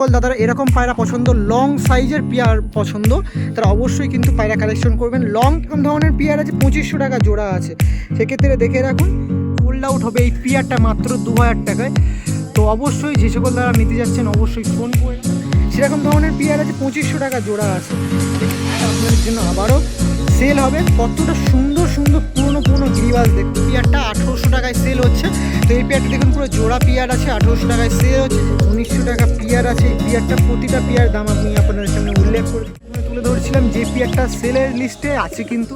সকল দাদারা এরকম পায়রা পছন্দ লং সাইজের পেয়ার পছন্দ, তারা অবশ্যই কিন্তু পায়রা কালেকশন করবেন। লং এরকম ধরনের পেয়ার আছে, পঁচিশশো টাকা জোড়া আছে। সেক্ষেত্রে দেখে রাখুন সোল্ড আউট হবে এই পেয়ারটা মাত্র দু হাজার টাকায়। তো অবশ্যই যে সকল দাদা নিতে যাচ্ছেন, অবশ্যই ফোন করে সেরকম ধরনের পেয়ার আছে, পঁচিশশো টাকা জোড়া আছে। আপনাদের জন্য আবারও সেল হবে। কতটা সুন্দর সুন্দর পুরনো পুরনো গিরিবাজ দেখুন, পেয়ারটা আঠেরোশো টাকায় সেল হচ্ছে। তো এই পেয়ারটা দেখুন, পুরো জোড়া পেয়ার আছে, আঠেরোশো টাকায় সেল হচ্ছে। উনিশশো টাকা পেয়ার আছে। এই পেয়ারটা প্রতিটা পেয়ার দাম আমি আপনাদের সামনে উল্লেখ করে তুলে ধরেছিলাম যে পেয়ারটা সেলের লিস্টে আছে কিন্তু।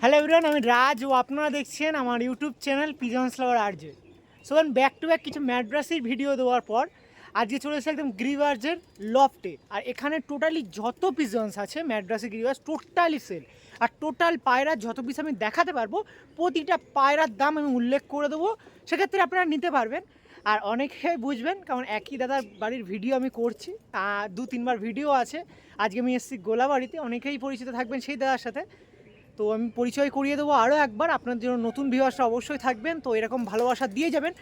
হ্যালো এভরিওয়ান আমি রাজ ও আপনারা দেখছেন আমার YouTube channel pigeons lover RJ so back to back কিছু ম্যাড্রাসির ভিডিও দেওয়ার পর আজকে চলে এসেছে একদম গ্রিভার্সের লফটে। আর এখানে টোটালি যত পিজন্স আছে ম্যাড্রাসি গ্রিভার্স টোটালি সেল আর টোটাল পায়রার যত পিস আমি দেখাতে পারব, প্রতিটা পায়রার দাম আমি উল্লেখ করে দেবো। সেক্ষেত্রে আপনারা নিতে পারবেন। আর অনেকে বুঝবেন, কারণ একই দাদার বাড়ির ভিডিও আমি করছি। দু, তিনবার ভিডিও আছে। আজকে আমি এসেছি গোলাবাড়িতে, অনেকেই পরিচিত থাকবেন সেই দাদার সাথে। তো আমি পরিচয় করিয়ে দেবো আরও একবার। আপনার জন্য নতুন ভিউয়ার্সরা অবশ্যই থাকবেন। তো এরকম ভালোবাসা দিয়ে যাবেন।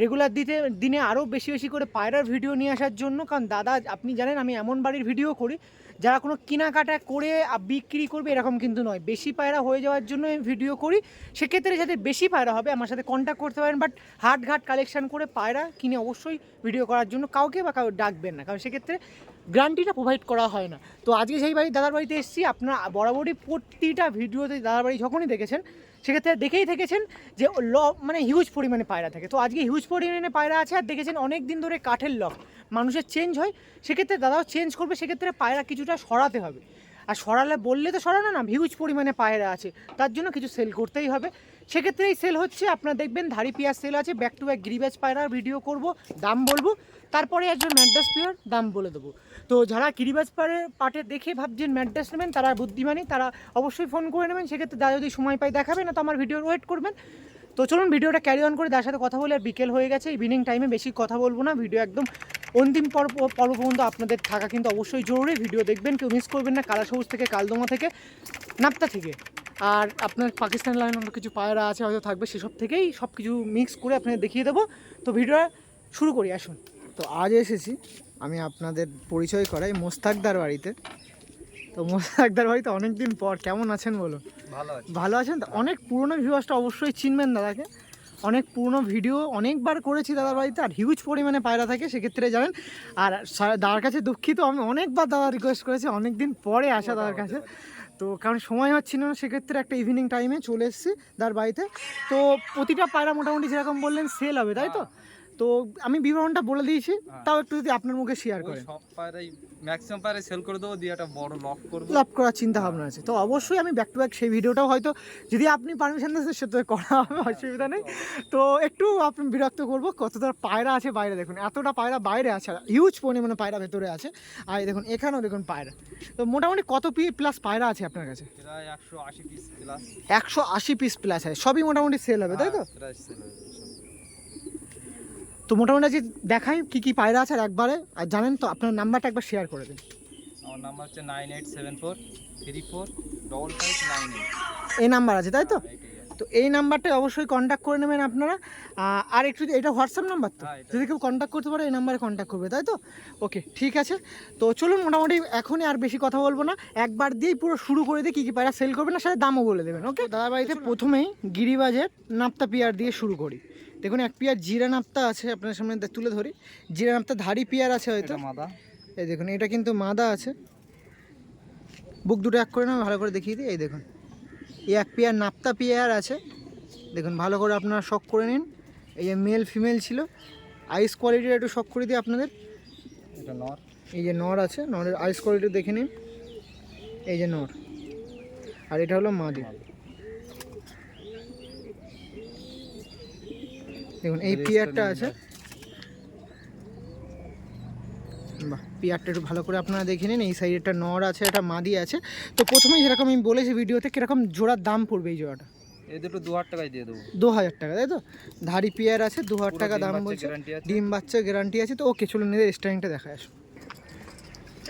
রেগুলার দিতে, দিনে আরও বেশি বেশি করে পায়রার ভিডিও নিয়ে আসার জন্য, কারণ দাদা, আপনি জানেন আমি এমন বাড়ির ভিডিও করি, যারা কোনো কেনাকাটা করে বিক্রি করবে এরকম কিন্তু নয়। বেশি পায়রা হয়ে যাওয়ার জন্য আমি ভিডিও করি। সেক্ষেত্রে যাতে বেশি পায়রা হবে, আমার সাথে কন্ট্যাক্ট করতে পারেন বাট হাট ঘাট কালেকশন করে পায়রা কিনে অবশ্যই ভিডিও করার জন্য কাউকে বা কাউ ডাকবেন না। কারণ সেক্ষেত্রে গ্যারান্টিটা প্রোভাইড করা হয় না। তো আজকে সেই বাড়ি, দাদার বাড়িতে এসেছি। আপনার বরাবরই প্রতিটা ভিডিওতে দাদার বাড়ি যখনই দেখেছেন সেক্ষেত্রে দেখেই থেকেছেন যে ল মানে হিউজ পরিমাণে পায়রা থাকে। তো আজকে হিউজ পরিমাণে পায়রা আছে আর দেখেছেন অনেক দিন ধরে কাঠের লক। মানুষের চেঞ্জ হয়, সেক্ষেত্রে দাদাও চেঞ্জ করবে, সেক্ষেত্রে পায়রা কিছুটা সরাতে হবে। আর সরালে বললে তো সরানো না হিউজ পরিমাণে পায়রা আছে, তার জন্য কিছু সেল করতেই হবে। সেক্ষেত্রেই সেল হচ্ছে। আপনারা দেখবেন ধাড়ি পেঁয়াজ সেল আছে। ব্যাক টু ব্যাক গিরিবাজ পায়রার ভিডিও করব, দাম বলব। তারপরে একজন ম্যাড্রাস পেয়ার দাম বলে দেবো। তো যারা গিরিবাজ পাড়ে পাটে দেখে ভাবছেন ম্যাড্রাস নেবেন, তারা বুদ্ধিমানী তারা অবশ্যই ফোন করে নেবেন। সেক্ষেত্রে দাদা যদি সময় পায় দেখাবে, না তো আমার ভিডিওর ওয়েট করবেন। তো চলুন ভিডিওটা ক্যারি অন করে তার সাথে কথা বলে আর বিকেল হয়ে গেছে। ইভিনিং টাইমে বেশি কথা বলব না। ভিডিও একদম অন্তিম পর্ব পর্ব পর্যন্ত আপনাদের থাকা কিন্তু অবশ্যই জরুরি। ভিডিও দেখবেন, কেউ মিস করবেন না। কালা সবুজ থেকে, কালদমা থেকে, নাপ্তা থেকে। আর আপনার পাকিস্তান লাইন অন্য কিছু পায়রা আছে হয়তো থাকবে সেসব থেকেই সব কিছু মিক্স করে আপনাদের দেখিয়ে দেবো। তো ভিডিওটা শুরু করি আসুন। তো আজ এসেছি আমি আপনাদের পরিচয় করাই মোস্তাকদার বাড়িতে। তো মোস্তাকদার বাড়িতে অনেক দিন পর কেমন আছেন বলুন? ভালো ভালো আছেন? তো অনেক পুরনো ভিউয়ার্সটা অবশ্যই চিনবেন দাদাকে। অনেক পুরনো ভিডিও অনেকবার করেছি দাদার বাড়িতে আর হিউজ পরিমাণে পায়রা থাকে সেক্ষেত্রে জানেন। আর দাদার কাছে দুঃখিত আমি অনেকবার দাদা রিকোয়েস্ট করেছি অনেক দিন পরে আসা দাদার কাছে। তো কারণ সময় হচ্ছিল না, সেক্ষেত্রে একটা ইভিনিং টাইমে চলে এসেছি তার বাড়িতে। তো প্রতিটা পায়রা মোটামুটি যেরকম বললেন সেল হবে, তাই তো? তো আমি বিবরণটা বলে দিয়েছি তাও একটু যদি আপনার মুখে শেয়ার ওই করেন। সব পায়রাই ম্যাক্সিমাম পায়রাই সেল করে দেবো দিয়ে একটা বড় লক করব। লাভ করার চিন্তা ভাবনা আছে। তো অবশ্যই আমি ব্যাক টু ব্যাক সেই ভিডিওটাও হয়তো যদি আপনি পারমিশন দেন সেটা করা হবে অসুবিধা নেই। তো একটু আপনি বিরক্ত করব কতটা পায়রা আছে বাইরে দেখুন। এতটা পায়রা বাইরে আছে হিউজ পরিমাণে পায়রা ভেতরে আছে। আর দেখুন এখানেও দেখুন পায়রা। তো মোটামুটি কত পি প্লাস পায়রা আছে আপনার কাছে? একশো আশি পিস প্লাস একশো আশি পিস প্লাস আছে সবই মোটামুটি সেল হবে তাই তো? প্রায় সেল হয়ে। তো মোটামুটি আজকে দেখাই কি কি পায়রা আছে আর একবারে। আর জানেন তো আপনার নাম্বারটা একবার শেয়ার করে দিন। আমার নাম্বার হচ্ছে nine eight seven four three four double five nine eight. এই নাম্বার আছে তাই তো। তো এই নাম্বারটায় অবশ্যই কন্ট্যাক্ট করে নেবেন আপনারা। আর একটু এটা হোয়াটসঅ্যাপ নাম্বার তো? হ্যাঁ, যদি কেউ কন্ট্যাক্ট করতে পারে এই নাম্বারে কন্ট্যাক্ট করবে তাই তো? ওকে ঠিক আছে। তো চলুন মোটামুটি এখনই আর বেশি কথা বলব না। একবার দিয়েই পুরো শুরু করে দিয়ে কী কী পায়রা সেল করবেন না সাথে দামও বলে দেবেন ওকে দাদার বাড়িতে প্রথমেই গিরিবাজের নাপ্তা পিয়ার দিয়ে শুরু করি। দেখুন এক পিয়ার জিরা নাপ্তা আছে আপনার সামনে তুলে ধরি। জিরা নাপ্তা ধাড়ি পিয়ার আছে হয়তো। মাদা। এই দেখুন এটা কিন্তু মাদা আছে। বুক দুটো এক করে না ভালো করে দেখিয়ে দিই। এই দেখুন। এক পেয়ার নাপ্তা পেয়ার আছে। দেখুন ভালো করে আপনারা শখ করে নিন। এই যে মেল ফিমেল ছিল আইস কোয়ালিটির একটু শখ করে দিই আপনাদের। এটা নর। এই যে নর আছে নরের আইস কোয়ালিটি দেখে নিন। এই যে নর। আর এটা হলো মাদি। দেখুন এই পেয়ারটা আছে। বাহ পেয়ারটা একটু ভালো করে আপনারা দেখে নিন এই সাইডে একটা নর আছে একটা মাদি আছে। তো প্রথমেই যেরকম আমি বলেছি ভিডিওতে কীরকম জোড়ার দাম পড়বে এই জোড়াটা? এই দুটো দু হাজার টাকায় দিয়ে দেবো। দু হাজার টাকা তাই তো? ধাড়ি পেয়ার আছে দু হাজার টাকা দাম বলছে। ডিম বাচ্চা গ্যারান্টি আছে তো ওকে চলুন এদের স্ট্যান্ডিংটা দেখা আসুন।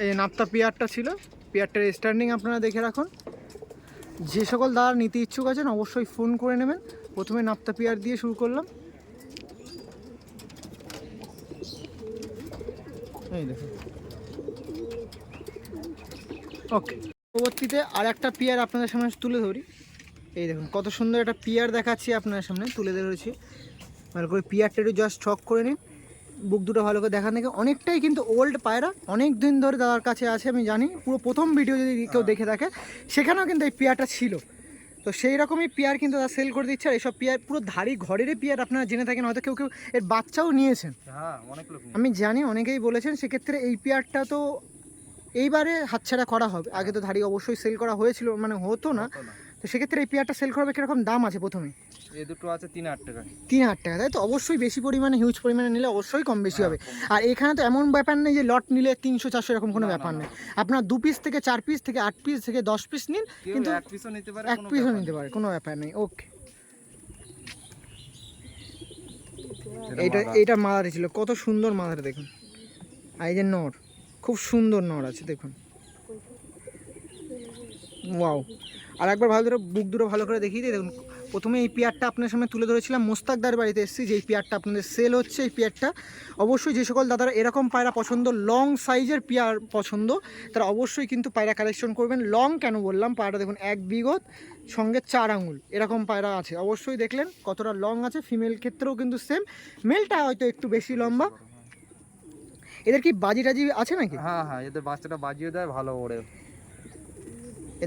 এই নাপ্তা পেয়ারটা ছিল পেয়ারটার স্ট্যান্ডিং আপনারা দেখে রাখুন। যে সকল দাঁড় নিতে ইচ্ছুক আছেন অবশ্যই ফোন করে নেবেন। প্রথমে নাপ্তা পেয়ার দিয়ে শুরু করলাম। এই দেখুন ওকে পরবর্তীতে আর একটা পিয়ার আপনাদের সামনে তুলে ধরি। এই দেখুন কত সুন্দর একটা পিয়ার দেখাচ্ছি আপনাদের সামনে তুলে ধরেছি ভালো করে পিয়ারটা একটু জাস্ট ছক করে নিন। বুক দুটো ভালো করে দেখান দেখে। অনেকটাই কিন্তু ওল্ড পায়রা অনেক দিন ধরে দাদার কাছে আছে আমি জানি। পুরো প্রথম ভিডিও যদি কেউ দেখে থাকে সেখানেও কিন্তু এই পিয়ারটা ছিল। তো সেই রকমই পেয়ার কিন্তু তারা সেল করে দিচ্ছে। আর এইসব পেয়ার পুরো ধারি ঘরেরই পেয়ার আপনারা জেনে থাকেন হয়তো কেউ কেউ এর বাচ্চাও নিয়েছেন। হ্যাঁ অনেক লোক নিয়ে আমি জানি অনেকেই বলেছেন সেক্ষেত্রে এই পেয়ারটা তো এইবারে হাতছাড়া করা হবে। আগে তো ধাড়ি অবশ্যই সেল করা হয়েছিল মানে হতো না। তো সেক্ষেত্রে এই পেয়ারটা সেল করবে কীরকম দাম আছে প্রথমে? এই দুটো আছে তিন হাজার টাকা। তিন হাজার টাকা। তাই তো? অবশ্যই বেশি পরিমাণে হিউজ পরিমাণে নিলে অবশ্যই কম বেশি হবে। আর এখানে তো এমন ব্যাপার নেই যে লট নিলে তিনশো চারশো এরকম কোনো ব্যাপার নেই। আপনার দু পিস থেকে চার পিস থেকে আট পিস থেকে দশ পিস নিন কিন্তু এক পিসও নিতে পারে এক কোনো পিসও ব্যাপার নিতে নেই। পারে কোনো ব্যাপার নেই। ওকে এইটা। এইটা মাদারে ছিল। কত সুন্দর মাদারে দেখুন। আর এই যে নর খুব সুন্দর নর আছে দেখুন। ওয়াও আর একবার ভালো করে বুক দুটো ভালো করে দেখিয়ে দিই দেখুন। প্রথমে এই পেয়ারটা আপনার সামনে তুলে ধরেছিলাম। মোস্তাকদার বাড়িতে এসেছি, যে এই পেয়ারটা আপনাদের সেল হচ্ছে, এই পেয়ারটা। অবশ্যই যে সকল দাদারা এরকম পায়রা পছন্দ লং সাইজের পেয়ার পছন্দ, তারা অবশ্যই কিন্তু পায়রা কালেকশন করবেন। লং কেন বললাম? পায়রা দেখুন, এক বিগত, সঙ্গে চার আঙুল, এরকম পায়রা আছে। অবশ্যই দেখলেন কতটা লং আছে ফিমেল ক্ষেত্রেও কিন্তু সেম মেলটা হয়তো একটু বেশি লম্বা। এদের কি বাজি টাজি আছে নাকি? হ্যাঁ হ্যাঁ এদের বাচ্চাটা বাজিয়ে দেয়, ভালো ওড়ে।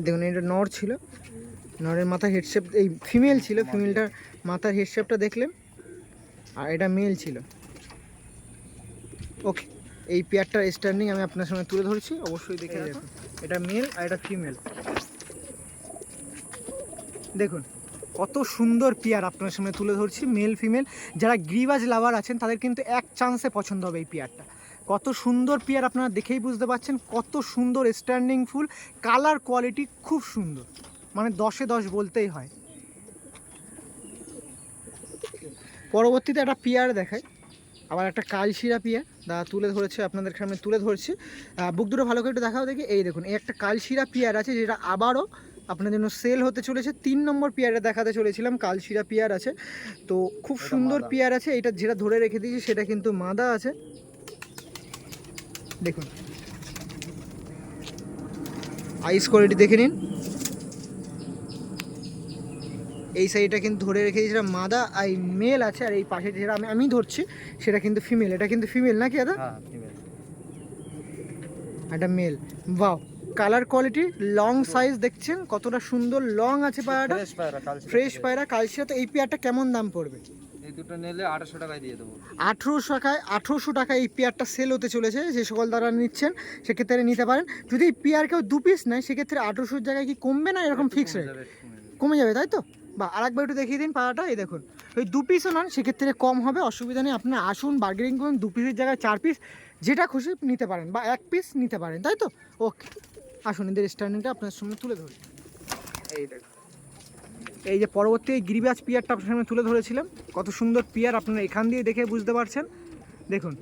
দেখুন এটা নর ছিল। নরের মাথা হেডশেপ এই ফিমেল ছিল ফিমেলটার মাথার হেডশেপটা দেখলেন আর এটা মেল ছিল। ওকে এই পেয়ারটার স্ট্যান্ডিং আমি আপনার সামনে তুলে ধরছি অবশ্যই দেখে দেখুন। এটা মেল আর এটা ফিমেল দেখুন কত সুন্দর পেয়ার আপনার সামনে তুলে ধরছি মেল ফিমেল যারা গ্রিবাজ লাভার আছেন তাদের কিন্তু এক চান্সে পছন্দ হবে এই পেয়ারটা কত সুন্দর পেয়ার আপনারা দেখেই বুঝতে পারছেন কত সুন্দর স্ট্যান্ডিং ফুল কালার কোয়ালিটি খুব সুন্দর। মানে দশে দশ বলতেই হয়। পরবর্তীতে একটা পিয়ার দেখায় আবার একটা কালশিরা পিয়ার। দা তুলে ধরেছে আপনাদের সামনে তুলে ধরছি। বুক দুটো ভালো করে একটু দেখাও দেখি। এই দেখুন এই একটা কালশিরা পিয়ার আছে যেটা আবারও আপনার জন্য সেল হতে চলেছে। তিন নম্বর পিয়ারে দেখাতে চলেছিলাম কালশিরা পিয়ার আছে। তো খুব সুন্দর। পিয়ার আছে। এটা যেটা ধরে রেখে দিয়েছি সেটা কিন্তু মাদা আছে। দেখুন। আইস কোয়ালিটি দেখে নিন। এই সাইডটা কিন্তু ধরে রেখে যেটা মাদা আর মেল আছে আর এই পাশে যেটা আমি আমি ধরছি সেটা কিন্তু ফিমেল এটা কিন্তু ফিমেল নাকি দাদা। এটা মেল বাও কালার কোয়ালিটি লং সাইজ দেখছেন কতটা সুন্দর লং আছে পায়রাটা ফ্রেশ পায়রা কালকে ফ্রেশ পায়রা কালচিরা তো এই পেয়ারটা কেমন দাম পড়বে? এই দুটো নিলে আঠাশশো টাকায় দিয়ে দেবো। আঠেরোশো টাকায় আঠেরোশো টাকায় এই পেয়ারটা সেল হতে চলেছে যে সকল দ্বারা নিচ্ছেন সেক্ষেত্রে নিতে পারেন। যদি এই পেয়ার কেউ দু পিস নেয় সেক্ষেত্রে আঠেরোশোর জায়গায় কি কমবে না এরকম ফিক্স রেট কমে যাবে। তাই তো? বা আরেকবার একটু দেখিয়ে দিন পাড়াটা এই দেখুন। ওই দু পিসও নন সেক্ষেত্রে কম হবে অসুবিধা নেই আপনার আসুন বার্গেনিং করুন দু পিসের জায়গায় চার পিস যেটা খুশি নিতে পারেন বা এক পিস নিতে পারেন তাই তো? ওকে আসুন এদের স্ট্যান্ডিংটা আপনার সামনে তুলে ধরুন এই দেখুন। এই যে পরবর্তী এই গিরিবাজ পিয়ারটা আপনার সামনে তুলে ধরেছিলাম। কত সুন্দর পিয়ার আপনারা এখান দিয়ে দেখে বুঝতে পারছেন। দেখুন।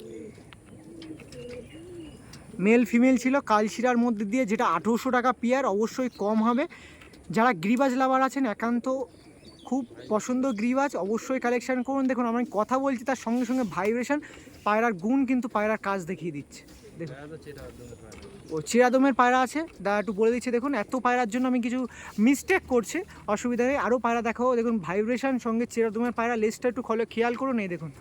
মেল ফিমেল ছিল, কালশিরার মধ্যে দিয়ে যেটা আঠেরোশো টাকা পিয়ার অবশ্যই কম হবে। যারা গ্রিবাজ লাভার আছেন, একান্ত খুব পছন্দ গ্রিবাজ, অবশ্যই কালেকশান করুন। দেখুন, আমি কথা বলছি তার সঙ্গে সঙ্গে ভাইব্রেশন পায়রার গুণ কিন্তু পায়রার কাজ দেখিয়ে দিচ্ছে। দেখুন। ও চিরাদমের পায়রা আছে। দাদা একটু বলে দিচ্ছে দেখুন এত পায়রার জন্য আমি কিছু মিস্টেক করছি। অসুবিধা নেই আরও পায়রা দেখাও। দেখুন ভাইব্রেশন সঙ্গে চিরাদমের পায়রা লেসটা একটু খলে খেয়াল করুন এই দেখুন।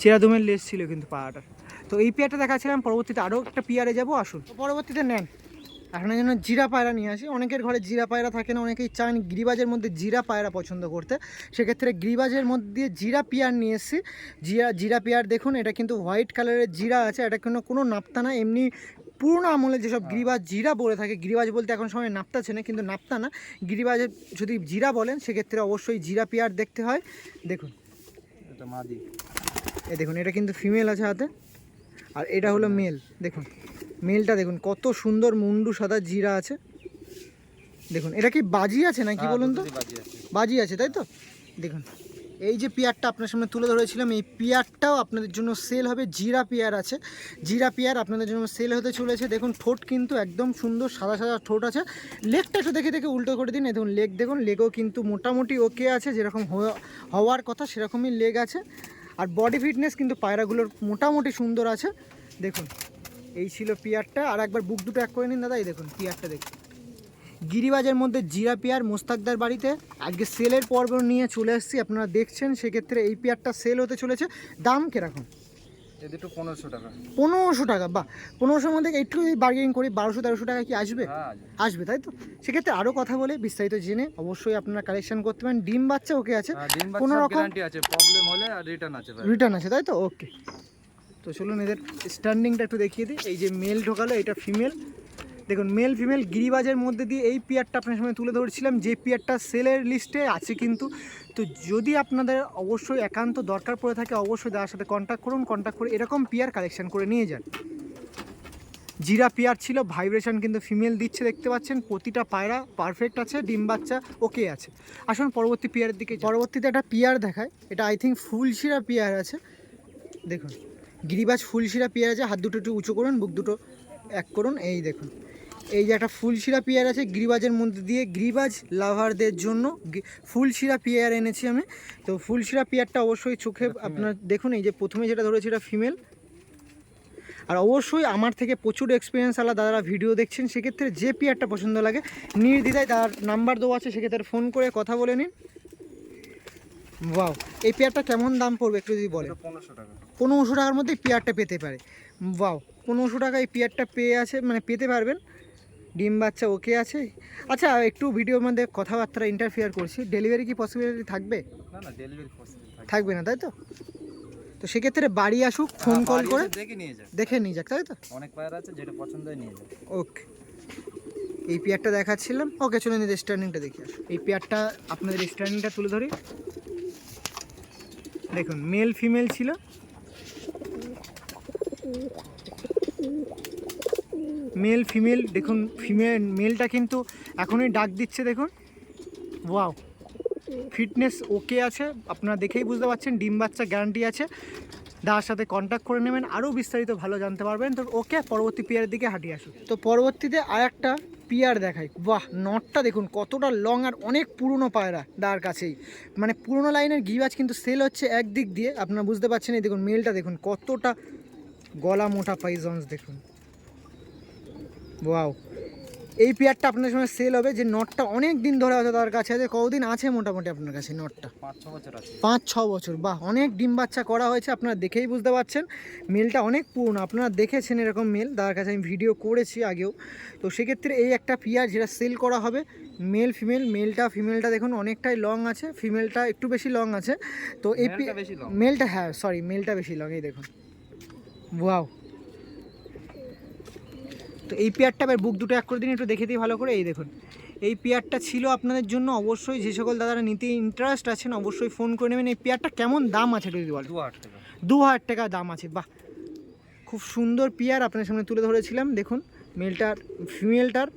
চিরাদমের লেস ছিল কিন্তু পায়রাটার। তো এই পেয়ারটা দেখাচ্ছিলাম পরবর্তীতে আরও একটা পিয়ারে যাব আসুন। পরবর্তীতে নেন। এখন জন্য জিরা পায়রা নিয়ে আসি। অনেকের ঘরে জিরা পায়রা থাকে না অনেকেই চান গিরিবাজের মধ্যে জিরা পায়রা পছন্দ করতে। সেক্ষেত্রে গিরিবাজের মধ্যে দিয়ে জিরা পিয়ার নিয়ে এসেছি। জিরা জিরা পিয়ার দেখুন এটা কিন্তু হোয়াইট কালারের জিরা আছে এটা কোনো কোনো নাপ্তা না এমনি পুরোনো আমলে যেসব গিরিবাজ জিরা বলে থাকে গিরিবাজ বলতে এখন সময় নাপ্তা চেনে কিন্তু নাপ্তা না। গিরিবাজের যদি জিরা বলেন সেক্ষেত্রে অবশ্যই জিরা পিয়ার দেখতে হয়। দেখুন। এটা মাদি। এই দেখুন এটা কিন্তু ফিমেল আছে হাতে। আর এটা হলো মেল দেখুন। মেলটা দেখুন কত সুন্দর মুন্ডু সাদা জিরা আছে। দেখুন এটা কি বাজি আছে নাকি হ্যাঁ, বলুন তো? বাজি আছে। তাই তো? দেখুন এই যে পেয়ারটা আপনার সামনে তুলে ধরেছিলাম এই পেয়ারটাও আপনাদের জন্য সেল হবে। জিরা পেয়ার আছে। জিরা পেয়ার আপনাদের জন্য সেল হতে চলেছে। দেখুন ঠোঁট কিন্তু একদম সুন্দর সাদা সাদা ঠোঁট আছে। লেগটা একটু দেখে দেখে উল্টো করে দিন। এই দেখুন লেগ দেখুন লেগও কিন্তু মোটামুটি ওকে আছে। যেরকম হওয়া- হওয়ার কথা সেরকমই লেগ আছে। আর বডি ফিটনেস কিন্তু পায়রাগুলোর মোটামুটি সুন্দর আছে। দেখুন এই ছিল পিয়ারটা। আর একবার বুক দুটো এক করে নিন দাদা এই দেখুন পিয়ারটা দেখুন। গিরিবাজের মধ্যে জিরা পিয়ার মোস্তাকদার বাড়িতে। আজকে সেলের পর্ব নিয়ে চলে এসেছি আপনারা দেখছেন সেক্ষেত্রে এই পিয়ারটা সেল হতে চলেছে। দাম কীরকম দুটো পনেরোশো টাকা। পনেরোশো টাকা বাহ! পনেরোশোর মধ্যে একটু যদি বার্গেনিং করি বারোশো তেরোশো টাকা কি আসবে? হ্যাঁ আসবে। তাই তো? সেক্ষেত্রে আরও কথা বলে বিস্তারিত জেনে অবশ্যই আপনারা কালেকশন করতে পারেন। ডিম বাচ্চা ওকে আছে। হ্যাঁ, কোনো রকম- আছে। প্রবলেম হলে রিটার্ন আছে রিটার্ন আছে তাই তো? ওকে তো চলুন এদের স্ট্যান্ডিংটা একটু দেখিয়ে দিই। এই যে মেল ঢোকালো, এটা ফিমেল দেখুন মেল ফিমেল গিরিবাজের মধ্যে দিয়ে এই পিয়ারটা আপনার সামনে তুলে ধরেছিলাম। যে পিয়ারটা সেলের লিস্টে আছে কিন্তু। তো যদি আপনাদের অবশ্যই একান্ত দরকার পড়ে থাকে, অবশ্যই তার সাথে কন্ট্যাক্ট করুন। কন্ট্যাক্ট করে এরকম পিয়ার কালেকশন করে নিয়ে যান। জিরা পিয়ার ছিল ভাইব্রেশন কিন্তু ফিমেল দিচ্ছে, দেখতে পাচ্ছেন। প্রতিটা পায়রা পারফেক্ট আছে, ডিম বাচ্চা ওকে আছে। আসুন পরবর্তী পিয়ারের দিকে পরবর্তীতে একটা পিয়ার দেখায় এটা আই থিঙ্ক ফুলশিরা পিয়ার আছে। দেখুন। গিরিবাজ ফুলশিরা পেয়ার আছে হাত দুটো একটু উঁচু করুন বুক দুটো এক করুন এই দেখুন। এই যে একটা ফুলশিরা পেয়ার আছে গিরিবাজের মধ্যে দিয়ে গিরিবাজ লাভারদের জন্য ফুলশিরা পেয়ার এনেছি আমি। তো ফুলশিরা পেয়ারটা অবশ্যই চোখে আপনার দেখুন এই যে প্রথমে যেটা ধরেছি এটা ফিমেল। আর অবশ্যই আমার থেকে প্রচুর এক্সপিরিয়েন্স আলা দাদারা ভিডিও দেখছেন সেক্ষেত্রে যে পেয়ারটা পছন্দ লাগে নির্দ্বিধায় তার নাম্বার দেওয়া আছে সেক্ষেত্রে ফোন করে কথা বলে নিন। ওয়াও এই পেয়ারটা কেমন দাম পড়বে একটু যদি বলেন? এটা পনেরোশো টাকা। পনেরোশো টাকার মধ্যে এই পেয়ারটা পেতে পারে। বাও পনেরোশো টাকা এই পেয়ারটা পেয়ে আছে মানে পেতে পারবেন। ডিম বাচ্চা ওকে আছে। আচ্ছা একটু ভিডিওর মধ্যে কথাবার্তা ইন্টারফেয়ার করছি। ডেলিভারি কি পসিবিলিটি থাকবে? না না ডেলিভারি থাকবে। না তাই তো? তো সেক্ষেত্রে বাড়ি আসুক ফোন হ্যাঁ, কল করে দেখে নিয়ে যান দেখে নিয়ে যাক তাই তো? অনেক পায়রা আছে যেটা পছন্দ হয় নিয়ে যান ওকে এই পেয়ারটা দেখাচ্ছিলাম। ওকে চলে নিয়ে স্ট্যান্ডিংটা দেখি। এই পেয়ারটা আপনাদের স্ট্যান্ডিংটা তুলে ধরি। দেখুন মেল ফিমেল ছিল। মেল ফিমেল দেখুন ফিমেল মেলটা কিন্তু এখনই ডাক দিচ্ছে, দেখুন। ওয়াও ফিটনেস ওকে আছে, আপনারা দেখেই বুঝতে পারছেন, ডিম বাচ্চা গ্যারান্টি আছে। দাদার সাথে কন্ট্যাক্ট করে নেবেন, আরও বিস্তারিত ভালো জানতে পারবেন। তো ওকে পরবর্তী পিয়ারের দিকে হাঁটিয়ে আসুন। তো পরবর্তীতে আর একটা পিয়ার দেখাই। বাহ নটটা দেখুন, কতটা লং আর অনেক পুরনো পায়রা দার কাছেই। মানে পুরনো লাইনের গিবাজ কিন্তু সেল হচ্ছে একদিক দিয়ে। আপনারা বুঝতে পারছেন, এই দেখুন মেলটা দেখুন, কতটা গলা মোটা পাইজন্স দেখুন। ওয়াও এই পেয়ারটা আপনার সঙ্গে সেল হবে। যে নটটা অনেক দিন ধরে হয়তো তার কাছে আছে কতদিন আছে মোটামুটি আপনার কাছে নটটা পাঁচ ছ বছর আছে। বাহ অনেক ডিম বাচ্চা করা হয়েছে আপনারা দেখেই বুঝতে পারছেন। মেলটা অনেক পুরনো আপনারা দেখেছেন এরকম মেল। তার কাছে আমি ভিডিও করেছি আগেও। তো সেক্ষেত্রে এই একটা পিয়ার যেটা সেল করা হবে মেল ফিমেল মেলটা ফিমেলটা দেখুন অনেকটাই লং আছে ফিমেলটা একটু বেশি লং আছে। তো এই মেলটা মেলটা হ্যাঁ সরি মেলটা বেশি লং এই দেখুন। ওয়াও তো এই পেয়ারটা এবার বুক দুটো এক করে দিন একটু দেখে দিই ভালো করে। এই দেখুন এই পেয়ারটা ছিল আপনাদের জন্য অবশ্যই যে সকল দাদারা নিতে ইন্টারেস্ট আছেন অবশ্যই ফোন করে নেবেন। এই পেয়ারটা কেমন দাম আছে একটু যদি বলেন? দু হাজার টাকা দাম আছে বাহ। খুব সুন্দর পেয়ার আপনার সামনে তুলে ধরেছিলাম দেখুন মেলটার ফিমেলটার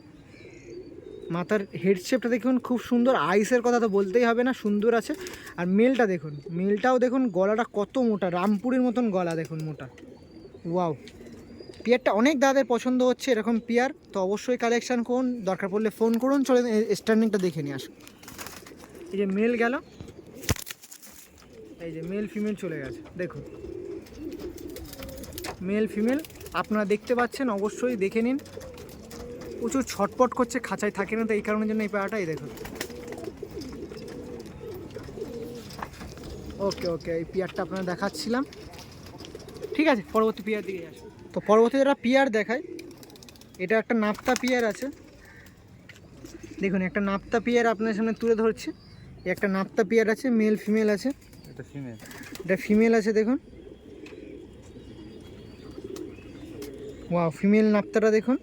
মাথার হেড শেপটা দেখুন খুব সুন্দর। আইসের কথা তো বলতেই হবে না সুন্দর আছে। আর মেলটা দেখুন মেলটাও দেখুন গলাটা কত মোটা রামপুরের মতন গলা দেখুন মোটা। ওয়াও পিয়ারটা অনেক দাদাদের পছন্দ হচ্ছে, এরকম পিয়ার। তো অবশ্যই কালেকশান করুন, দরকার পড়লে ফোন করুন চলে স্ট্যান্ডিংটা দেখে নিয়ে আসুন। এই যে মেল গেল। এই যে মেল ফিমেল চলে গেছে, দেখুন। মেল ফিমেল আপনারা দেখতে পাচ্ছেন, অবশ্যই দেখে নিন। প্রচুর ছটপট করছে, খাঁচায় থাকে না, তো এই কারণের জন্য এই পাড়াটাই দেখুন। ওকে ওকে, এই পিয়ারটা আপনারা দেখাচ্ছিলাম। ঠিক আছে, পরবর্তী পিয়ার দিকে আসুন। তো পরবর্তী যেটা পিয়ার দেখায় এটা একটা নাপ্তা পিয়ার আছে। দেখুন একটা নাপ্তা পিয়ার আপনার সামনে তুলে ধরছে। একটা নাপ্তা পিয়ার আছে মেল ফিমেল আছে। এটা ফিমেল এটা ফিমেল আছে দেখুন। ওয়াও ফিমেল নাপ্তাটা দেখুন।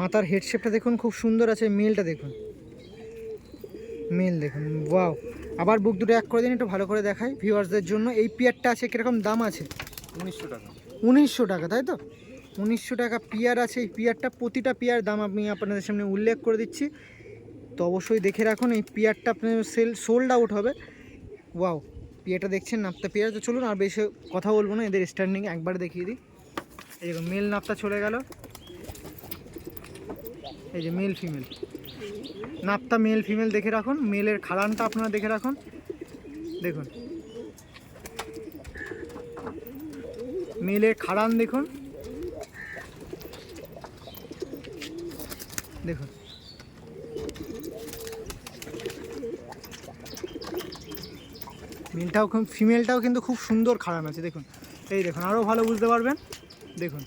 মাথার হেডশেপটা দেখুন খুব সুন্দর আছে। মেলটা দেখুন। মেল দেখুন ওয়াও আবার বুক দুটো এক করে দিন একটু ভালো করে দেখাই ভিউয়ার্সদের জন্য। এই পিয়ারটা আছে কীরকম দাম আছে? উনিশশো টাকা। উনিশশো টাকা তাই তো? উনিশশো টাকা পিয়ার আছে। এই পিয়ারটা প্রতিটা পিয়ার দাম আমি আপনাদের সামনে উল্লেখ করে দিচ্ছি। তো অবশ্যই দেখে রাখুন, এই পিয়ারটা আপনার সেল সোল্ড আউট হবে। ওয়াও পিয়ারটা দেখছেন নাপ্তা পিয়ার। তো চলুন আর বেশি কথা বলব না, এদের স্ট্যান্ডিং একবার দেখিয়ে দিই। এই দেখুন মেল নাপ্তা চলে গেল। এই যে মেল ফিমেল নাপ্তা মেল ফিমেল দেখে রাখুন। মেলের খাড়ানটা আপনারা দেখে রাখুন। দেখুন। মেলের খাড়ান দেখুন। দেখুন। মেলটাও ফিমেলটাও কিন্তু খুব সুন্দর খারাপ আছে দেখুন। এই দেখুন আরও ভালো বুঝতে পারবেন। দেখুন।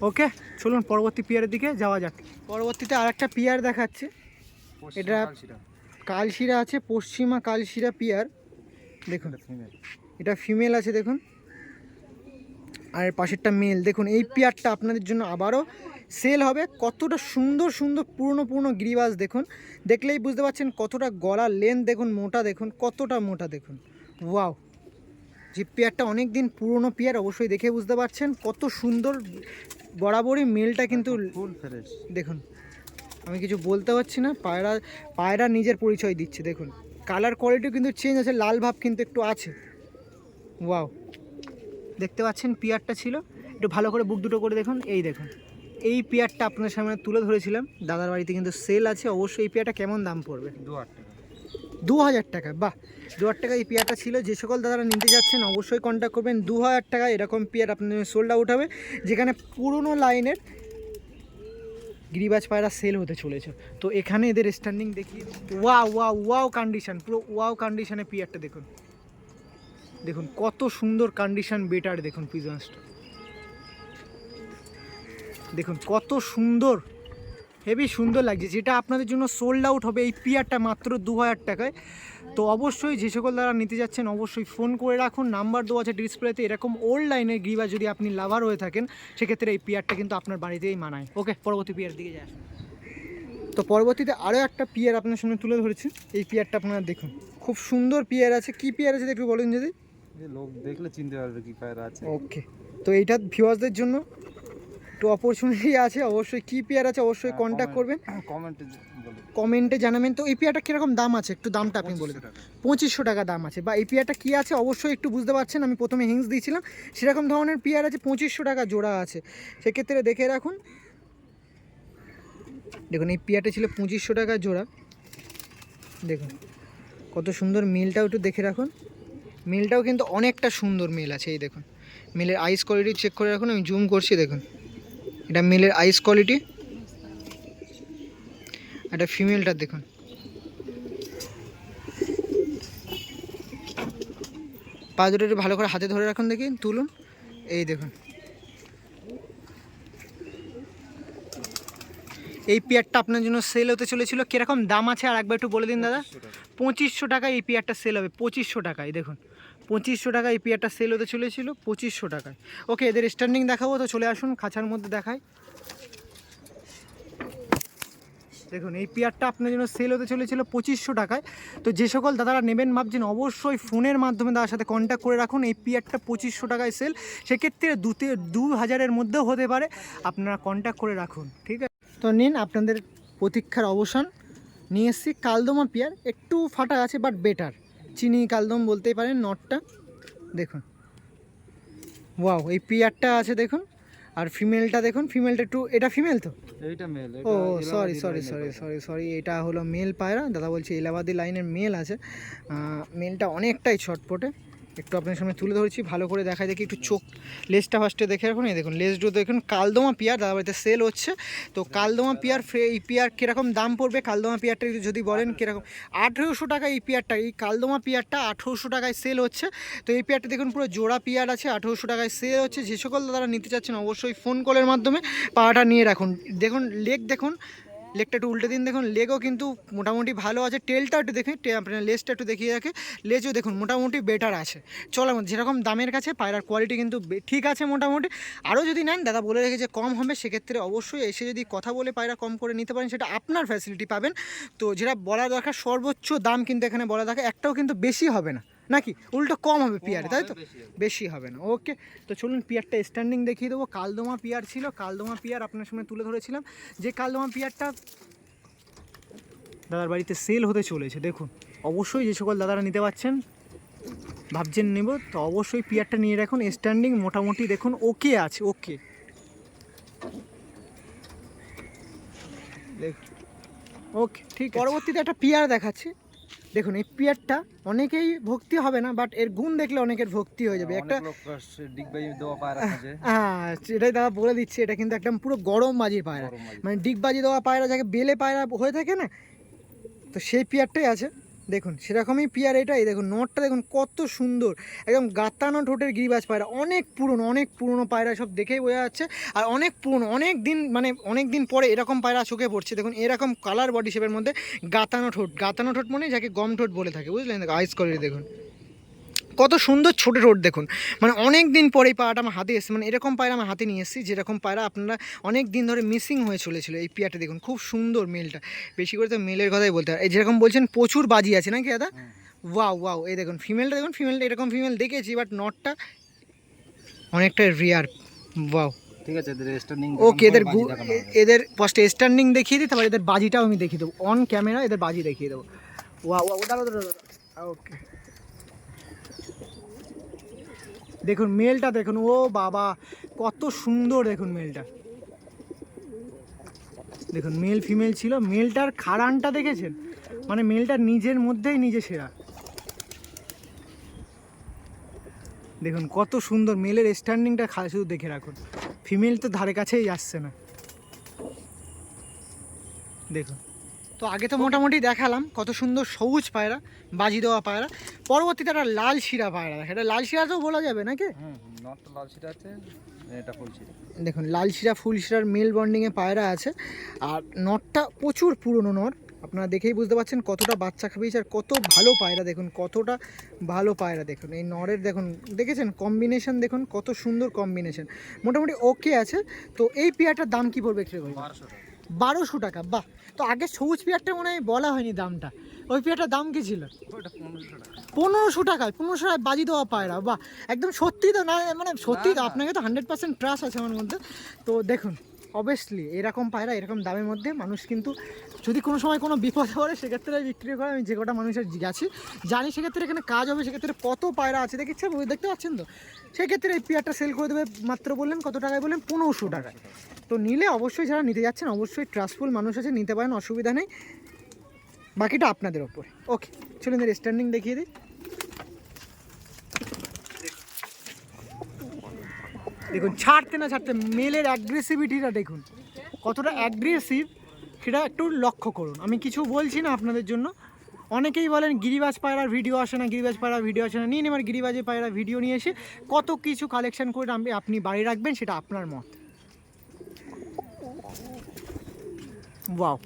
ওকে চলুন পরবর্তী পিয়ারের দিকে যাওয়া যাক। পরবর্তীতে আর একটা পিয়ার দেখাচ্ছে। এটা- কালশিরা। আছে পশ্চিমা কালশিরা পিয়ার। দেখুন এটা ফিমেল আছে দেখুন। আর পাশেরটা মেল দেখুন এই পেয়ারটা আপনাদের জন্য আবারও সেল হবে। কতটা সুন্দর সুন্দর পুরনো পুরনো গিরিবাস দেখুন। দেখলেই বুঝতে পারছেন কতটা গলার লেন দেখুন মোটা দেখুন কতটা মোটা দেখুন। ওয়াও যে পেয়ারটা অনেক দিন পুরনো পেয়ার অবশ্যই দেখে বুঝতে পারছেন কত সুন্দর বরাবরই মেলটা কিন্তু দেখুন আমি কিছু বলতে পারছি না পায়রা পায়রা নিজের পরিচয় দিচ্ছে দেখুন। কালার কোয়ালিটিও কিন্তু চেঞ্জ আছে লাল ভাব কিন্তু একটু আছে। ওয়াও দেখতে পাচ্ছেন পিয়ারটা ছিল একটু ভালো করে বুক দুটো করে দেখুন এই দেখুন। এই পেয়ারটা আপনার সামনে তুলে ধরেছিলাম। দাদার বাড়িতে কিন্তু সেল আছে। অবশ্যই এই পেয়ারটা কেমন দাম পড়বে? দু টাকা। দু হাজার টাকা। বাহ! দু হাজার টাকা এই পেয়ারটা ছিল। যে সকল দাদারা নিতে যাচ্ছেন অবশ্যই কন্ট্যাক্ট করবেন। দু হাজার টাকা এরকম পেয়ার আপনার সোল্ড আউট হবে যেখানে পুরনো লাইনের গিরিবাজ পায়রা সেল হতে চলেছে। তো এখানে এদের স্ট্যান্ডিং দেখি ওয়া ওয়া ওয়াও কন্ডিশন পুরো ওয়াও কন্ডিশনে পেয়ারটা দেখুন। দেখুন কত সুন্দর কন্ডিশন বেটার দেখুন পিজন্সটা দেখুন কত সুন্দর হেভি সুন্দর লাগছে। যেটা আপনাদের জন্য সোল্ড আউট হবে এই পিয়ারটা মাত্র দু হাজার টাকায়। তো অবশ্যই যে সকল দ্বারা নিতে যাচ্ছেন অবশ্যই ফোন করে রাখুন। নাম্বার দেওয়া আছে ডিসপ্লেতে এরকম ওল্ড লাইনের গ্রিবা যদি আপনি লাভার হয়ে থাকেন সেক্ষেত্রে এই পিয়ারটা কিন্তু আপনার বাড়িতেই মানায়। ওকে পরবর্তী পিয়ার দিকে আসুন। তো পরবর্তীতে আরও একটা পিয়ার আপনার সামনে তুলে ধরেছি। এই পিয়ারটা আপনারা দেখুন খুব সুন্দর পিয়ার আছে। কি পিয়ার আছে একটু বলুন যদি। লোক দেখলে চিনতে পারবে কি পায়রা আছে। ওকে তো এইটা ভিউয়ার্সদের জন্য। একটু অপরচুনিটি আছে অবশ্যই কি পেয়ার আছে অবশ্যই হ্যাঁ, কন্ট্যাক্ট করবেন। কমেন্টে কমেন্টে জানাবেন। তো এই পেয়ারটা কীরকম দাম আছে? একটু দামটা আপনি বলে দেন। পঁচিশশো টাকা। দাম আছে। বা এই পেয়ারটা কী আছে? অবশ্যই একটু বুঝতে পারছেন আমি প্রথমে হিংস দিয়েছিলাম। সেরকম ধরনের পেয়ার আছে পঁচিশশো টাকা জোড়া আছে। সেক্ষেত্রে দেখে রাখুন। দেখুন এই পেয়ারটা ছিল পঁচিশশো টাকা জোড়া। দেখুন কত সুন্দর মিলটাও একটু দেখে রাখুন। মিলটাও কিন্তু অনেকটা সুন্দর মিল আছে এই দেখুন। মিলের আইস কোয়ালিটি চেক করে রাখুন আমি জুম করছি দেখুন। এটা মেলের আইস কোয়ালিটি এটা ফিমেলটা দেখুন। পা দুটো ভালো করে হাতে ধরে রাখুন দেখি, তুলুন। এই দেখুন। এই পেয়ারটা আপনার জন্য সেল হতে চলেছিল। কীরকম দাম আছে? আর একবার একটু বলে দিন, দাদা। পঁচিশশো টাকায় এই পেয়ারটা সেল হবে। পঁচিশশো টাকায়, দেখুন। পঁচিশশো টাকায় এই পেয়ারটা সেল হতে চলেছিল, পঁচিশশো টাকায়। ওকে, এদের স্ট্যান্ডিং দেখাবো, তো চলে আসুন, খাঁচার মধ্যে দেখাই। দেখুন, এই পেয়ারটা আপনার জন্য সেল হতে চলেছিল পঁচিশশো টাকায়। তো যে সকল দাদারা নেবেন, ভাবছেন অবশ্যই ফোনের মাধ্যমে দাদার সাথে কন্ট্যাক্ট করে রাখুন, এই পেয়ারটা পঁচিশশো টাকায় সেল সেক্ষেত্রে দুতে, দু হাজারের মধ্যেও হতে পারে, আপনারা কন্ট্যাক্ট করে রাখুন, ঠিক আছে? তো নিন, আপনাদের প্রতীক্ষার অবসান। নিয়ে এসেছি কালদমা পেয়ার, একটু ফাটা আছে বাট বেটার চিনি কালদম বলতেই পারেন নটটা। দেখুন। ওয়াও এই পিয়ারটা আছে দেখুন আর ফিমেলটা দেখুন ফিমেলটা একটু এটা ফিমেল তো? এইটা মেল ও sorry sorry sorry sorry sorry এটা হলো মেল পায়রা। দাদা বলছে এলাহাবাদি লাইনের মেল আছে। মেলটা অনেকটাই ছটপটে একটু আপনার সামনে তুলে ধরেছি, ভালো করে দেখায় দেখি একটু চোখ লেজটা ফার্স্টে দেখে রাখুন। এই দেখুন লেজটা দেখুন, কালদমা পিয়ার দাদা বাড়িতে সেল হচ্ছে। তো কালদমা পিয়ার এই পিয়ার কীরকম দাম পড়বে? কালদমা পিয়ারটা একটু যদি বলেন কীরকম? আঠেরোশো টাকা এই পিয়ারটা, এই কালদমা পিয়ারটা আঠেরোশো টাকায় সেল হচ্ছে। তো এই পেয়ারটা দেখুন, পুরো জোড়া পিয়ার আছে, আঠেরোশো টাকায় সেল হচ্ছে। যে সকল দাদারা নিতে চাচ্ছেন, অবশ্যই ফোন কলের মাধ্যমে পাওয়াটা নিয়ে রাখুন। দেখুন লেগ দেখুন লেগটা একটু উল্টে দিন, দেখুন, লেগও কিন্তু মোটামুটি ভালো আছে। টেলটা একটু দেখে আপনার লেজটা একটু দেখিয়ে রাখে। লেজও দেখুন, মোটামুটি বেটার আছে। চলো যেরকম দামের কাছে, পায়রার কোয়ালিটি কিন্তু ঠিক আছে মোটামুটি। আরও যদি নেন, দাদা বলে রেখেছে কম হবে, সেক্ষেত্রে অবশ্যই এসে যদি কথা বলে পায়রা কম করে নিতে পারেন, সেটা আপনার ফ্যাসিলিটি পাবেন। তো যেটা বলা দরকার, সর্বোচ্চ দাম কিন্তু এখানে বলা দরকার, একটাও কিন্তু বেশি হবে না। নাকি? উল্টো কম হবে পিয়ারে তাই তো? বেশি হবে। না ওকে। তো চলুন পিয়ারটা স্ট্যান্ডিং দেখিয়ে দেবো। কালদমা পিয়ার ছিল কালদমা পিয়ার আপনার সামনে তুলে ধরেছিলাম। যে কালদমা পিয়ারটা দাদার বাড়িতে সেল হতে চলেছে দেখুন। অবশ্যই যে সকল দাদারা নিতে পারছেন ভাবছেন নেব তো অবশ্যই পিয়ারটা নিয়ে রাখুন। স্ট্যান্ডিং মোটামুটি দেখুন ওকে আছে ওকে ওকে ঠিক পরবর্তীতে একটা পিয়ার দেখাচ্ছি। দেখুন এই পিয়ারটা অনেকেই ভক্তি হবে না বাট এর গুণ দেখলে অনেকের ভক্তি হয়ে যাবে। একটা পায়রা খাচ্ছে হ্যাঁ সেটাই দাদা বলে দিচ্ছে এটা কিন্তু একদম পুরো গরম বাজির পায়রা। মানে ডিগবাজি দেওয়া পায়রা যাকে বেলে পায়রা হয়ে থাকে না তো সেই পিয়ারটাই আছে। দেখুন, সেরকমই পিয়ার এটাই, দেখুন, নটটা দেখুন কত সুন্দর। একদম গাতানো ঠোঁটের গিরিবাজ পায়রা, অনেক পুরনো অনেক পুরনো পায়রা সব দেখেই বোঝা যাচ্ছে। আর অনেক পুরনো, অনেক দিন মানে অনেক দিন পরে এরকম পায়রা চোখে পড়ছে। দেখুন, এরকম কালার বডি শেপের মধ্যে গাতানো ঠোঁট গাতানো ঠোঁট মানে যাকে গম ঠোঁট বলে থাকে, বুঝলেন? আইস কলের দেখুন। কত সুন্দর ছোট রোড দেখুন। মানে অনেক দিন পরে এই পায়রাটা আমার হাতে এসেছে। মানে এরকম পায়রা আমার হাতে নিয়ে এসেছি যেরকম পায়রা আপনারা অনেক দিন ধরে মিসিং হয়ে চলেছিল এই পিয়াটা দেখুন। খুব সুন্দর মেলটা। বেশি করে তো মেলের কথাই বলতে হয়। এই যেরকম বলছেন প্রচুর বাজি আছে নাকি দাদা। ওয়াও ওয়াও এই দেখুন ফিমেলটা দেখুন ফিমেলটা এরকম ফিমেল দেখেছি বাট নটটা অনেকটা রিয়ার ওয়াও ঠিক আছে এদের স্টার্নিং ওকে এদের এদের ফার্স্টে স্ট্যান্ডিং দেখিয়ে দিই তারপর এদের বাজিটাও আমি দেখিয়ে দেবো। অন ক্যামেরা এদের বাজি দেখিয়ে দেবো। ওয়া ওয়া দাঁড়া ওকে দেখুন মেলটা দেখুন, ও বাবা, কত সুন্দর দেখুন মেলটা। দেখুন, মেল ফিমেল ছিল, মেলটার খাড়ানটা দেখেছেন? মানে মেলটা নিজের মধ্যেই নিজে সেরা। দেখুন, কত সুন্দর মেলের স্ট্যান্ডিংটা খা- শুধু দেখে রাখুন। ফিমেল তো ধারে কাছেই আসছে না। দেখুন তো আগে তো মোটামুটি দেখালাম কত সুন্দর সবুজ পায়রা বাজি দেওয়া পায়রা। পরবর্তীতে একটা লাল শিরা পায়রা দেখা। এটা লাল শিরা তো বলা যাবে নাকি? লাল সিটা আছে এটা ফুল দেখুন লাল শিরা ফুল শিরার মেল বন্ডিংয়ে পায়রা আছে। আর নটটা প্রচুর পুরনো নট। আপনারা দেখেই বুঝতে পারছেন কতটা বাচ্চা খাবিয়েছে আর কত ভালো পায়রা দেখুন কতটা ভালো পায়রা দেখুন। এই নরের দেখুন দেখেছেন? কম্বিনেশন দেখুন কত সুন্দর কম্বিনেশন মোটামুটি ওকে আছে। তো এই পেয়ারটার দাম কি পড়বে একটু? বারোশো টাকা। বারোশো টাকা, বাহ। তো আগে সবুজ পেয়ারটা মনে হয় বলা হয়নি দামটা। ওই পেয়ারটার দাম কি ছিল? পনেরোশো টাকা টাকায়, পনেরোশো টাকায় বাজি দেওয়া পায়রা, বাহ। একদম সত্যি তো না মানে সত্যি তো। আপনাকে তো হান্ড্রেড পার্সেন্ট ট্রাস্ট আছে আমার মধ্যে। তো দেখুন অবভিয়াসলি এরকম পায়রা, এরকম দামের মধ্যে মানুষ কিন্তু, যদি কোনো সময় কোনো বিপদ পড়ে, সেক্ষেত্রে বিক্রি করে আমি যে কটা মানুষের গেছি। জানি সেক্ষেত্রে এখানে কাজ হবে, সেক্ষেত্রে কত পায়রা আছে দেখেছেন দেখতে পাচ্ছেন তো? সেক্ষেত্রে এই পেয়ারটা সেল করে দেবে মাত্র বললেন, কত টাকায় বললেন? পনেরোশো টাকায়। তো নিলে অবশ্যই যারা নিতে যাচ্ছেন, অবশ্যই ট্রাস্টফুল মানুষ আছে, নিতে পারেন, অসুবিধা নেই। বাকিটা আপনাদের ওপরে ওকে চলুন স্ট্যান্ডিং দেখিয়ে দিই। দেখুন, ছাড়তে না ছাড়তে মেলের অ্যাগ্রেসিভিটিটা দেখুন। কতটা অ্যাগ্রেসিভ সেটা একটু লক্ষ্য করুন। আমি কিছু বলছি না আপনাদের জন্য। অনেকেই বলেন, গিরিবাজ পায়রার ভিডিও আসে না, গিরিবাজ পায়রার ভিডিও আসে না। নিন এবার গিরিবাজের পায়রা ভিডিও নিয়ে এসে কত কিছু কালেকশন করে আপনি আপনি বাড়ি রাখবেন, সেটা আপনার মত। ওয়াও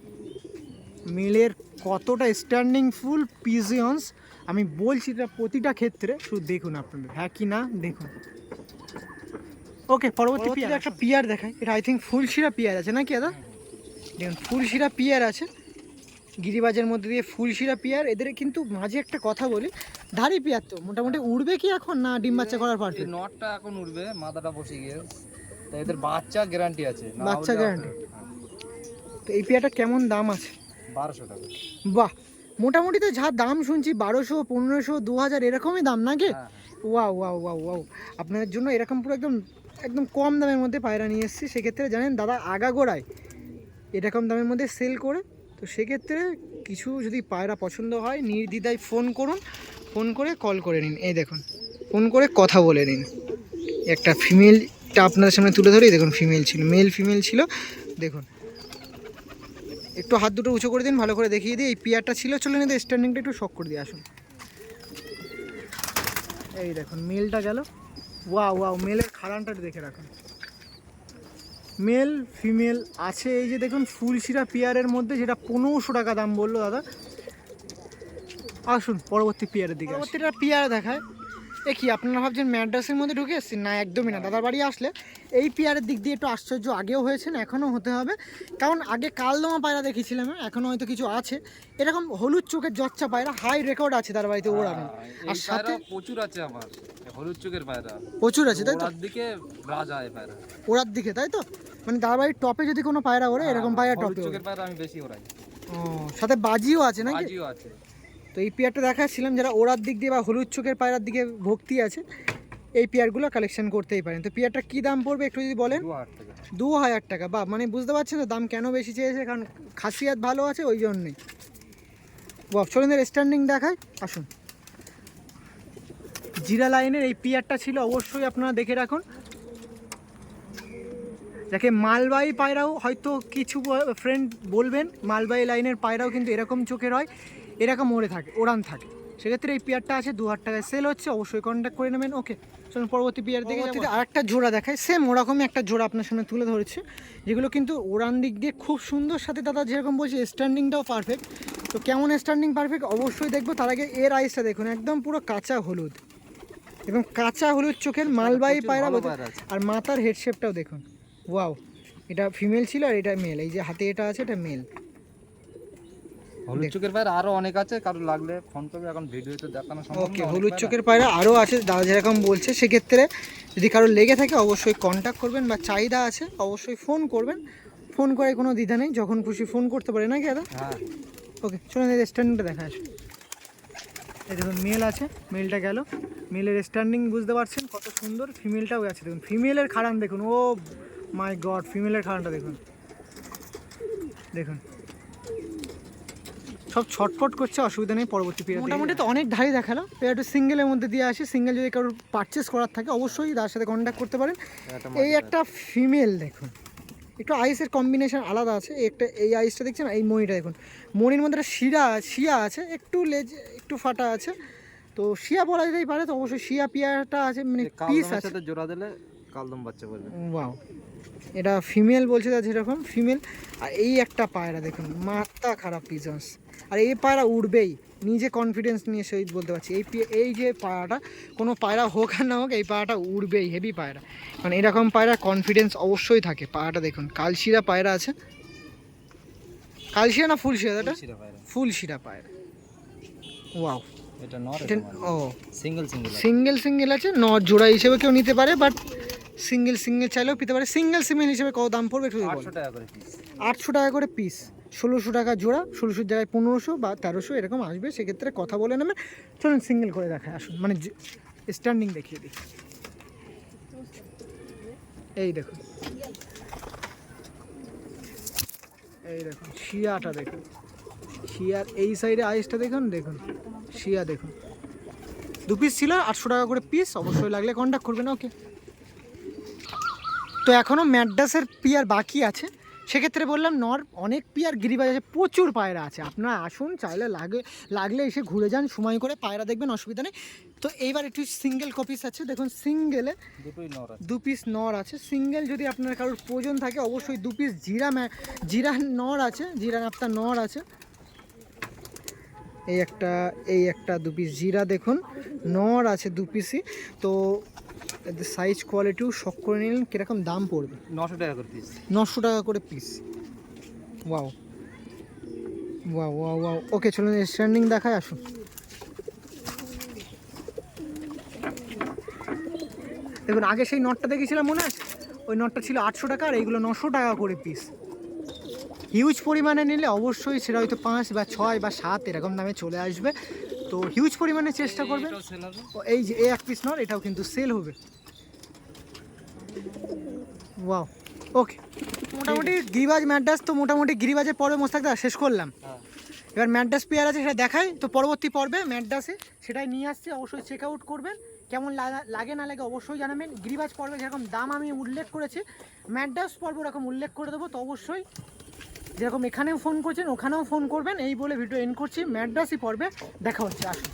মিলের কতটা স্ট্যান্ডিং ফুল পিজিয়ন্স আমি বলছি এটা প্রতিটা ক্ষেত্রে, শুধু দেখুন আপনাদের। হ্যাঁ কি না? দেখুন। ওকে পরবর্তী পিয়ার একটা পিয়ার দেখায় এটা আই থিঙ্ক ফুলশিরা পিয়ার আছে নাকি দাদা? দেখুন ফুলশিরা পিয়ার আছে। গিরিবাজের মধ্যে দিয়ে ফুলশিরা পিয়ার। এদের কিন্তু মাঝে একটা কথা বলি ধারি পিয়ার তো মোটামুটি উড়বে কি এখন না ডিম বাচ্চা করার পারফেক্ট নটটা এখন উড়বে মাথাটা বসে গিয়ে। তো এদের বাচ্চা গ্যারান্টি আছে বাচ্চা। হ্যাঁ, তো এই পিয়ারটা কেমন দাম আছে? বারোশো টাকা। বাহ! মোটামুটি তো যা দাম শুনছি বারোশো পনেরোশো দু হাজার এরকমই দাম নাকি? ওয়াও ওয়াও ওয়াও ওয়াও আপনাদের জন্য এরকম পুরো একদম একদম কম দামের মধ্যে পায়রা নিয়ে এসেছি। সেক্ষেত্রে জানেন দাদা আগাগোড়ায় এরকম দামের মধ্যে সেল করে। তো সেক্ষেত্রে কিছু যদি পায়রা পছন্দ হয়, নির্দ্বিধায় ফোন করুন ফোন করে কল করে নিন। এই দেখুন ফোন করে কথা বলে নিন। একটা ফিমেলটা আপনাদের সামনে তুলে ধরি দেখুন ফিমেল ছিল মেল ফিমেল ছিল। দেখুন, একটু হাত দুটো উঁচু করে দিন, ভালো করে দেখিয়ে দিই। এই পিয়ারটা ছিল চলে নিতে স্ট্যান্ডিংটা একটু শক করে দিয়ে আসুন। এই দেখুন মেলটা গেল। ওয়াও ওয়াও মেলের খাড়ানটা দেখে রাখুন। মেল ফিমেল আছে এই যে দেখুন ফুলশিরা পেয়ারের মধ্যে যেটা পনেরোশো টাকা দাম বলল দাদা। আসুন পরবর্তী পেয়ারের দিকে পরবর্তীটা পেয়ার দেখায়। এ কি আপনারা ভাবছেন ম্যাড্রাসের মধ্যে ঢুকে এসেছেন না একদমই না। দাদার বাড়ি আসলে এই পেয়ারের দিক দিয়ে একটু আশ্চর্য আগেও হয়েছে না এখনও হতে হবে। কারণ আগে কালদমা পায়রা দেখেছিলাম এখনও হয়তো কিছু আছে। এরকম হলুদ চোখের জচ্চা পায়রা হাই রেকর্ড আছে তার বাড়িতে ওড়ানো। হ্যাঁ, আর সাথে প্রচুর আছে আমার। হলুদ চোখের পায়রা। প্রচুর আছে তাই তো? ওড়ার দিকে রাজা এই পায়রা। ওড়ার দিকে তাই তো? মানে দাদার বাড়ির টপে যদি কোনো পায়রা ওড়ে এরকম পায়রা হ্যাঁ, হলুদ টপে চোখের পায়রা আমি বেশি ওড়াই। ও সাথে বাজিও আছে নাকি? বাজিও আছে। তো এই পেয়ারটা দেখাচ্ছিলাম যারা ওড়ার দিক দিয়ে বা হলুদ চোখের পায়রার দিকে ভক্তি আছে এই পেয়ারগুলো কালেকশন করতেই পারেন। তো পেয়ারটা কী দাম পড়বে একটু যদি বলেন? দু হাজার টাকা। বা মানে বুঝতে পারছেন তো দাম কেন বেশি চেয়েছে কারণ খাসিয়াত ভালো আছে ওই জন্যই ওয়াও চলুন স্ট্যান্ডিং দেখায় আসুন। জিরা লাইনের এই পিয়ারটা ছিল অবশ্যই আপনারা দেখে রাখুন। যাকে মালবাহী পায়রাও হয়তো কিছু ফ্রেন্ড বলবেন মালবাহী লাইনের পায়রাও কিন্তু এরকম চোখের হয় এরকম ওড়ে থাকে ওড়ান থাকে। সেক্ষেত্রে এই পিয়ারটা আছে দু হাজার টাকায় সেল হচ্ছে অবশ্যই কন্ট্যাক্ট করে নেবেন। ওকে চলুন পরবর্তী পিয়ার দিকে আর একটা জোড়া দেখায় সেম ওরকমই একটা জোড়া আপনার সামনে তুলে ধরেছে যেগুলো কিন্তু ওড়ান দিক দিয়ে খুব সুন্দর। সাথে দাদা যেরকম বলছে স্ট্যান্ডিংটাও পারফেক্ট তো কেমন স্ট্যান্ডিং পারফেক্ট অবশ্যই দেখব। তার আগে এর আইসটা দেখুন একদম পুরো কাঁচা হলুদ। এবং কাঁচা হলুদ চোখের মালবাহী পায়রা আর মাথার হেডশেপটাও দেখুন। ওয়াও এটা ফিমেল ছিল আর এটা মেল এই যে হাতে এটা আছে এটা মেল হলুদ চোখের বাইরে আরও অনেক আছে কারও লাগলে ফোন করবে এখন ভিডিওতে দেখানো সম্ভব ওকে হলুদ পায়রা। চোখের পায়রা আরও আছে দাদা যেরকম বলছে সেক্ষেত্রে যদি কারও লেগে থাকে অবশ্যই কন্ট্যাক্ট করবেন বা চাহিদা আছে অবশ্যই ফোন করবেন। ফোন করে কোনো দ্বিধা নেই যখন খুশি ফোন করতে পারে নাকি দাদা? হ্যাঁ। ওকে চলুন এই স্ট্যান্ডিংটা দেখা আসবে এই দেখুন মেল আছে মেলটা গেল। মেলের স্ট্যান্ডিং বুঝতে পারছেন কত সুন্দর ফিমেলটাও আছে। দেখুন ফিমেলের খাড়ান দেখুন ও মাই গড ফিমেলের খাড়ানটা দেখুন। দেখুন। সব ছটফট করছে অসুবিধা নেই পরবর্তী পিরিয়ড মোটামুটি তো অনেক ধারই দেখাল। একটু সিঙ্গেলের মধ্যে দিয়ে আসে সিঙ্গেল যদি কারোর পারচেস করার থাকে অবশ্যই তার সাথে কন্ট্যাক্ট করতে পারেন। এই একটা ফিমেল দেখুন। একটু আইসের কম্বিনেশন আলাদা আছে। এই একটা এই আইসটা দেখছেন? এই মণিটা দেখুন। মণির মধ্যে একটা শিরা শিয়া আছে। একটু লেজ একটু ফাটা আছে। তো শিয়া বলা যেতেই পারে তো অবশ্যই শিয়া পিয়াটা আছে মানে পিস আছে। জোড়া দিলে কালদম বাচ্চা করবে। ওয়াও এটা ফিমেল বলছে যা যেরকম ফিমেল আর এই একটা পায়রা দেখুন মাথা খারাপ পিজন্স আর এই পায়রা উড়বেই। নিজে কনফিডেন্স নিয়ে সহিত বলতে পারছি। এই এই যে পায়রাটা কোনো পায়রা হোক আর না হোক এই পায়রাটা উড়বেই হেভি পায়রা। কারণ এরকম পায়রা কনফিডেন্স অবশ্যই থাকে। পায়রাটা দেখুন কালশিরা পায়রা আছে। কালশিরা না ফুলশিরা পায়রা। ফুলশিরা পায়রা। ওয়াও এটা ও। সিঙ্গেল সিঙ্গেল সিঙ্গেল সিঙ্গেল আছে ন জোড়া হিসেবে কেউ নিতে পারে বাট সিঙ্গেল সিঙ্গেল চাইলেও পেতে পারে। সিঙ্গেল সিমেল হিসেবে কত দাম পড়বে একটু আটশো টাকা করে পিস আটশো টাকা করে পিস ষোলোশো টাকা জোড়া, ষোলোশোর জায়গায় পনেরোশো বা তেরোশো এরকম আসবে, সেক্ষেত্রে কথা বলে নেবেন। চলুন সিঙ্গেল করে দেখায়, আসুন। মানে স্ট্যান্ডিং দেখিয়ে দিই। এই দেখুন। এই দেখুন, শিয়াটা দেখুন। শিয়ার এই সাইডে আইসটা দেখুন দেখুন। শিয়া দেখুন। দু পিস ছিল, আটশো টাকা করে পিস অবশ্যই লাগলে কন্ট্যাক্ট করবেন ওকে তো এখনও ম্যাডাসের পিয়ার বাকি আছে। সেক্ষেত্রে বললাম নর অনেক পিয়ার গিরিবাজ আছে প্রচুর পায়রা আছে। আপনারা আসুন চাইলে লাগে লাগলে এসে ঘুরে যান সময় করে পায়রা দেখবেন অসুবিধা নেই। তো এইবার একটু সিঙ্গেল কপিস আছে দেখুন সিঙ্গেলে দু পিস নর আছে। সিঙ্গেল যদি আপনার কারোর প্রয়োজন থাকে অবশ্যই দু পিস জিরা ম্যা- জিরা নর আছে জিরা নাপ্তা নর আছে। এই একটা এই একটা দু পিস জিরা দেখুন নর আছে দু পিসই তো সাইজ কোয়ালিটিও শখ করে নিলেন কীরকম দাম পড়বে? নশো টাকা করে পিস নশো টাকা করে piece wow wow wow wow okay চলুন স্ট্যান্ডিং দেখায় আসুন। দেখুন আগে সেই নটটা দেখেছিলাম মনে আছে? ওই নটটা ছিল আটশো টাকা আর এইগুলো নশো টাকা করে পিস হিউজ পরিমাণে নিলে অবশ্যই সেটা হয়তো পাঁচ বা ছয় বা সাত এরকম দামে চলে আসবে। তো হিউজ পরিমাণে চেষ্টা করবেন এই যে এই এক পিস নর এটাও কিন্তু সেল হবে। ওয়াও ওকে মোটামুটি গিরিবাজ ম্যাড্রাস তো মোটামুটি গিরিবাজের পর্বে মোস্তাকদা শেষ করলাম। হ্যাঁ। এবার ম্যাড্রাস পেয়ার আছে সেটা দেখাই। তো পরবর্তী পর্বে ম্যাডাসে সেটাই নিয়ে আসছে অবশ্যই চেক আউট করবেন। কেমন লাগে না লাগে অবশ্যই জানাবেন। গিরিবাজ পর্বে যেরকম দাম আমি উল্লেখ করেছি ম্যাডাস পর্ব ওরকম উল্লেখ করে দেবো তো অবশ্যই যেরকম এখানেও ফোন করছেন, ওখানেও ফোন করবেন। এই বলে ভিডিও এন করছি। ম্যাড্রাসই পড়বে। দেখা হচ্ছে, আসুন।